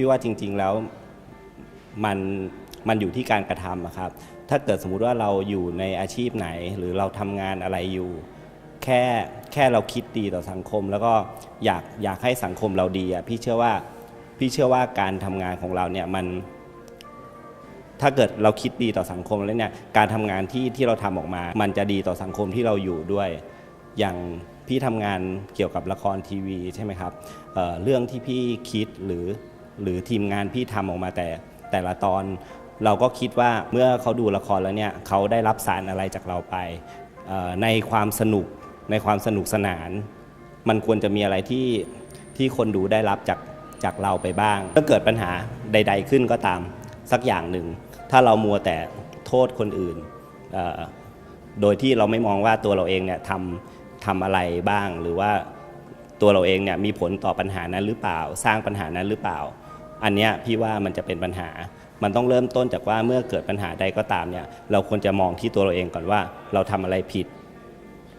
พี่ว่าจริง ๆแล้วมันมันอยู่ที่การกระทำอะครับ ถ้าเกิดสมมุติว่าเราอยู่ในอาชีพไหน หรือเราทำงานอะไรอยู่ แค่แค่เราคิดดีต่อสังคม แล้วก็อยากอยากให้สังคมเราดีอะพี่เชื่อว่าพี่เชื่อว่าการทำงานของเราเนี่ยมัน ถ้าเกิดเราคิดดีต่อสังคมแล้วเนี่ยการทำงานที่ที่เราทำออกมา มันจะดีต่อสังคมที่เราอยู่ด้วย อย่างพี่ทำงานเกี่ยวกับละครทีวีใช่ไหมครับเเรื่องที่พี่คิดหรือ หรือทีมงานพี่ทำออกมาแต่แต่ละตอน เราก็คิดว่าเมื่อเขาดูละครแล้วเนี่ยเขาได้รับสารอะไรจากเราไป ในความสนุกในความสนุกสนาน มันควรจะมีอะไรที่ที่คนดูได้รับจากจากเราไปบ้างถ้าเกิดปัญหาใด ๆ ขึ้นก็ตามสักอย่างหนึ่ง ถ้าเรามัวแต่โทษคนอื่น โดยที่เราไม่มองว่าตัวเราเองเนี่ยทำทำอะไรบ้างหรือว่าตัวเราเองเนี่ยมีผลต่อปัญหานั้นหรือเปล่า สร้างปัญหานั้นหรือเปล่า อันเนี้ยพี่ว่ามันจะเป็นปัญหา มันต้องเริ่มต้นจากว่าเมื่อเกิดปัญหาใดก็ตามเนี่ย เราควรจะมองที่ตัวเราเองก่อนว่า เราทำอะไรผิด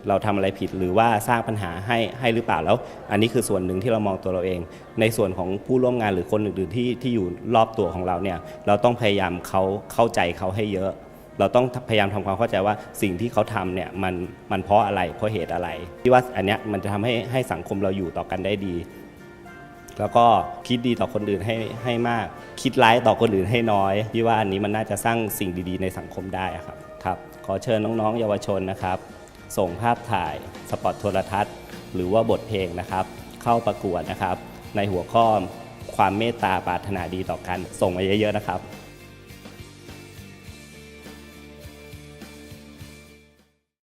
เราทำอะไรผิดหรือว่าสร้างปัญหาให้ให้หรือเปล่าแล้ว อันนี้คือส่วนหนึ่งที่เรามองตัวเราเอง ในส่วนของผู้ร่วมงานหรือคนอื่นๆที่ที่อยู่รอบตัวของเราเนี่ย เราต้องพยายามเขาเข้าใจเขาให้เยอะ เราต้องพยายามทำความเข้าใจว่าสิ่งที่เขาทำเนี่ยมันมันเพราะอะไรเพราะเหตุอะไรที่ว่าอันเนี้ยมันจะทำให้ให้สังคมเราอยู่ต่อกันได้ดี แล้วก็คิดดีต่อคนอื่นให้ให้มาก คิดร้ายต่อคนอื่นให้น้อยพี่ว่าอันนี้มันน่าจะสร้างสิ่งดีๆ ในสังคมได้ครับครับ ขอเชิญน้องๆ เยาวชนนะครับ ส่งภาพถ่ายสปอตโทรทัศน์ หรือว่าบทเพลงนะครับ เข้าประกวดนะครับ ในหัวข้อความเมตตาปรารถนาดีต่อกันส่งมาเยอะๆนะครับ